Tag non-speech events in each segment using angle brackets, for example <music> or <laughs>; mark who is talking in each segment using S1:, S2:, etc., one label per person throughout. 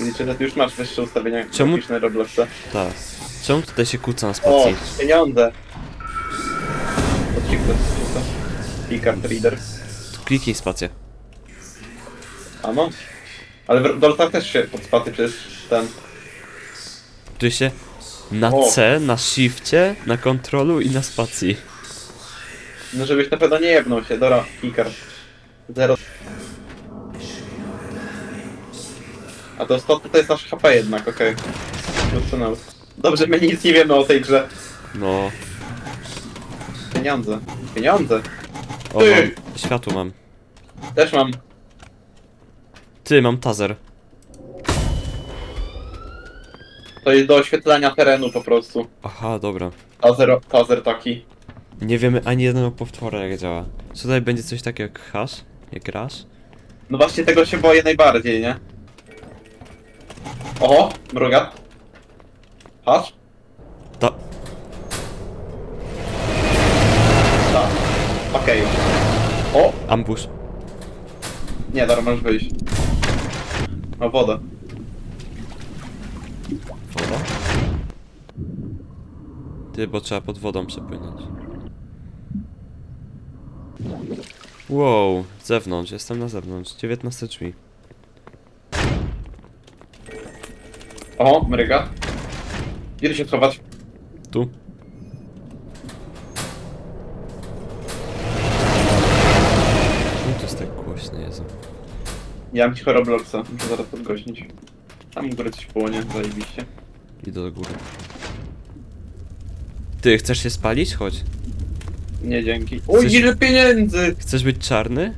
S1: Liczę, że ty już masz wyższe ustawienia
S2: Czemu-
S1: graficzne Robloxa.
S2: Tak. Czemu tutaj się kłóca na
S1: O,
S2: spacji?
S1: pieniądze. Odcik to co? E-card reader.
S2: Kliknij spację.
S1: A no. Ale w Dolcach też się pod spaty przecież ten...
S2: Tu się na
S1: O.
S2: C, na shifcie, na kontrolu i na spacji.
S1: No żebyś na pewno nie jebnął się, Dora, e-card. Zero. A to 100 to jest nasz HP jednak, okej. Okay. Dobrze, my nic nie wiemy o tej grze.
S2: No.
S1: Pieniądze. Pieniądze.
S2: O,
S1: Ty!
S2: mam. Światło mam.
S1: Też mam.
S2: Ty, mam tazer.
S1: To jest do oświetlania terenu po prostu.
S2: Aha, dobra.
S1: Tazer, tazer taki.
S2: Nie wiemy ani jednego powtóra jak działa. Czy tutaj będzie coś takiego jak hash? Jak grasz?
S1: No właśnie tego się boję najbardziej, nie? Oho, mruga. Patrz.
S2: Ta...
S1: Tak. Okej. O!
S2: Ambush.
S1: Nie, dobra, możesz wyjść. No wodę.
S2: Woda? Ty, bo trzeba pod wodą przepłynąć. Wow, z zewnątrz, jestem na zewnątrz. 19 drzwi.
S1: Oho, mryga. Gdzie się schować?
S2: Tu. Czemu to jest tak głośne, Jezu?
S1: Ja mam cicho Robloxa, muszę zaraz podgłośnić. Tam u góry coś płonie, zajebiście.
S2: Idę do góry. Ty, chcesz się spalić? Chodź.
S1: Nie, dzięki. Oj,
S2: Coś-
S1: ile pieniędzy!
S2: Chcesz być czarny?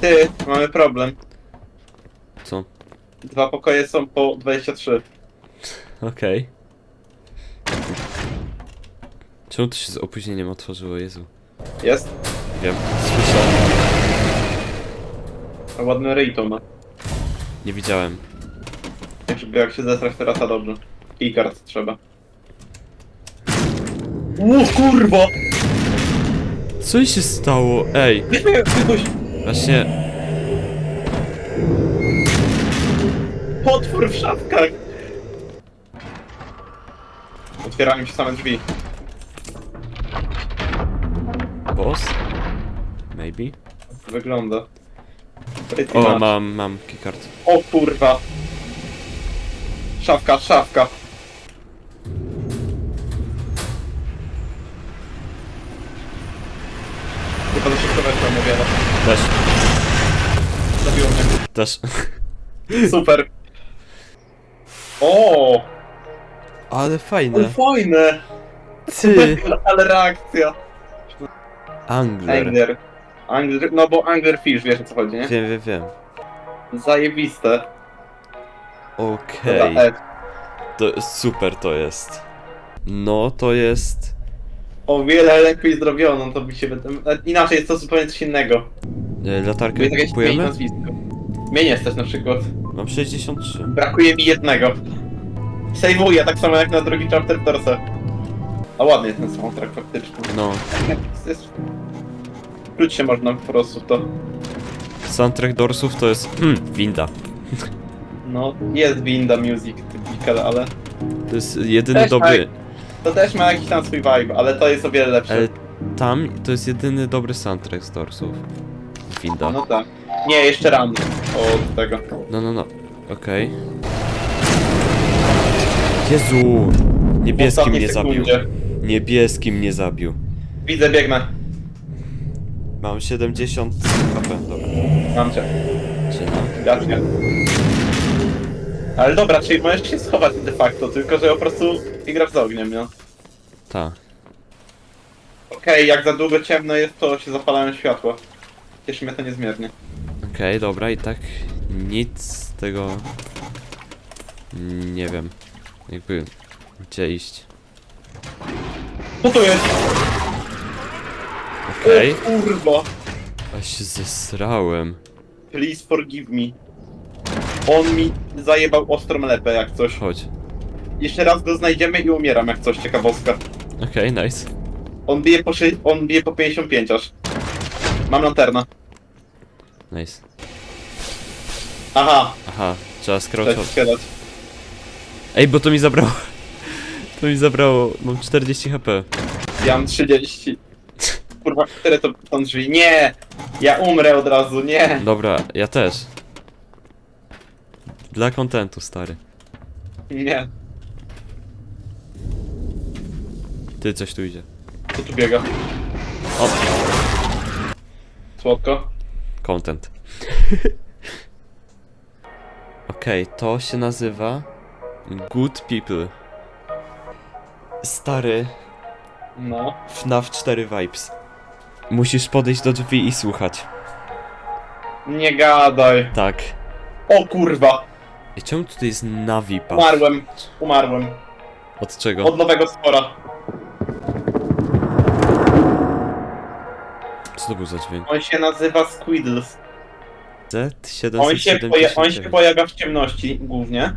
S1: Ty, mamy problem. Dwa pokoje są po 23.
S2: Okej. Czemu to się z opóźnieniem otworzyło, Jezu?
S1: Jest?
S2: Wiem, słyszę.
S1: A ładny ryj to ma.
S2: Nie widziałem.
S1: Jak, żeby jak się zesrać teraz, to dobrze. Keycard trzeba. O kurwa!
S2: Co się stało? Ej,
S1: Wypuść!
S2: właśnie...
S1: Potwór w szafkach! Otwierają się same drzwi.
S2: Boss? Maybe?
S1: Wygląda. Pretty
S2: O,
S1: much.
S2: mam, mam keycard.
S1: O kurwa! Szafka, szafka! Chyba do środkowego wiele.
S2: Też,
S1: Zabiło mnie.
S2: też.
S1: Super! O!
S2: Ale
S1: Ale
S2: fajne.
S1: fajne!
S2: Ty! <laughs>
S1: Ale reakcja!
S2: Angler.
S1: Angler. Angler, no bo Anglerfish, wiesz o co chodzi, nie?
S2: Wiem, wiem, wiem.
S1: Zajebiste.
S2: Okej.
S1: Dobra.
S2: To super to jest. No, to jest...
S1: O wiele lepiej zrobiono, to by się... e, Inaczej jest to zupełnie coś innego.
S2: E, latarkę
S1: Jest jakieś zmień
S2: kupujemy?
S1: nazwisko. Mnie nie stać na przykład.
S2: Mam 63.
S1: Brakuje mi jednego. Sejwuję, tak samo jak na drugi chapter Torsa. A ładny jest ten soundtrack faktycznie.
S2: No.
S1: Jest, się można po prostu w to.
S2: Soundtrack Dorsów to jest... Hmm, winda.
S1: No, jest Winda Music typical, ale...
S2: To jest jedyny
S1: Też
S2: dobry...
S1: To też ma jakiś tam swój vibe, ale to jest o wiele lepsze.
S2: Tam to jest jedyny dobry soundtrack z Dorsów. Winda.
S1: No tak. Nie, jeszcze ran od tego.
S2: No, no, no. Okej. Jezu!
S1: W
S2: Niebieski
S1: ostatniej
S2: mnie zabił.
S1: sekundzie.
S2: Niebieski mnie zabił.
S1: Widzę, biegnę.
S2: Mam 70 HP, dobra.
S1: Mam cię.
S2: Czy no?
S1: Gaśnie. Ale dobra, czyli możesz się schować de facto, tylko że po prostu grasz z ogniem, no.
S2: Ta.
S1: Okej, jak za długo ciemno jest, to się zapalają światła. Cieszy mnie to niezmiernie.
S2: Okej, dobra, i tak nic z tego... Nie wiem. Jakby... Gdzie iść?
S1: Co to jest?
S2: Okej.
S1: O kurwa!
S2: A się zesrałem.
S1: Please forgive me. On mi zajebał ostrą lepę jak coś.
S2: Chodź.
S1: Jeszcze raz go znajdziemy i umieram jak coś, ciekawostka.
S2: Okej, nice.
S1: On bije po, szy- on bije po 55 aż. Mam lanternę.
S2: Nice.
S1: Aha,
S2: Aha, Trzeba
S1: ci
S2: scrouchować.
S1: skradać.
S2: Ej, bo to mi zabrało. <laughs> To mi zabrało. Mam 40 HP.
S1: Ja mam 30. Kurwa, które to są drzwi? Nie! Ja umrę od razu, nie!
S2: Dobra, ja też. Dla kontentu, stary.
S1: Nie.
S2: Ty coś tu idzie.
S1: Co tu biega?
S2: O,
S1: Słodko?
S2: Content. <laughs> Okej, to się nazywa Good People. Stary,
S1: No.
S2: FNAF 4 Vibes. Musisz podejść do drzwi i słuchać.
S1: Nie gadaj.
S2: Tak.
S1: O kurwa!
S2: I czemu tutaj jest Navi?
S1: Umarłem. Umarłem.
S2: Od czego?
S1: Od nowego spora.
S2: Co to był za dźwięk?
S1: On się nazywa Squiddles.
S2: Z774.
S1: On się, poja on się pojawia w ciemności głównie.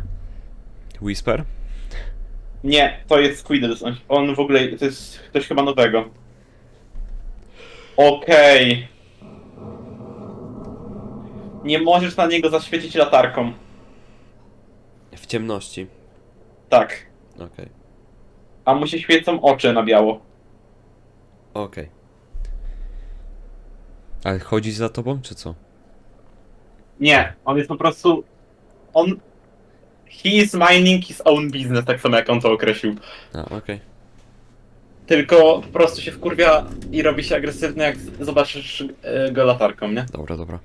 S2: Whisper?
S1: Nie, to jest Squiddles. On, on w ogóle, to jest ktoś chyba nowego. Okej. Nie możesz na niego zaświecić latarką.
S2: W ciemności.
S1: Tak.
S2: Okej.
S1: A mu się świecą oczy na biało.
S2: Okej. Ale chodzi za tobą, czy co?
S1: Nie, on jest po prostu. On. He is minding his own business, tak samo jak on to określił.
S2: A, okej.
S1: Tylko po prostu się wkurwia i robi się agresywny, jak z- zobaczysz e, go latarką, nie?
S2: Dobra, dobra.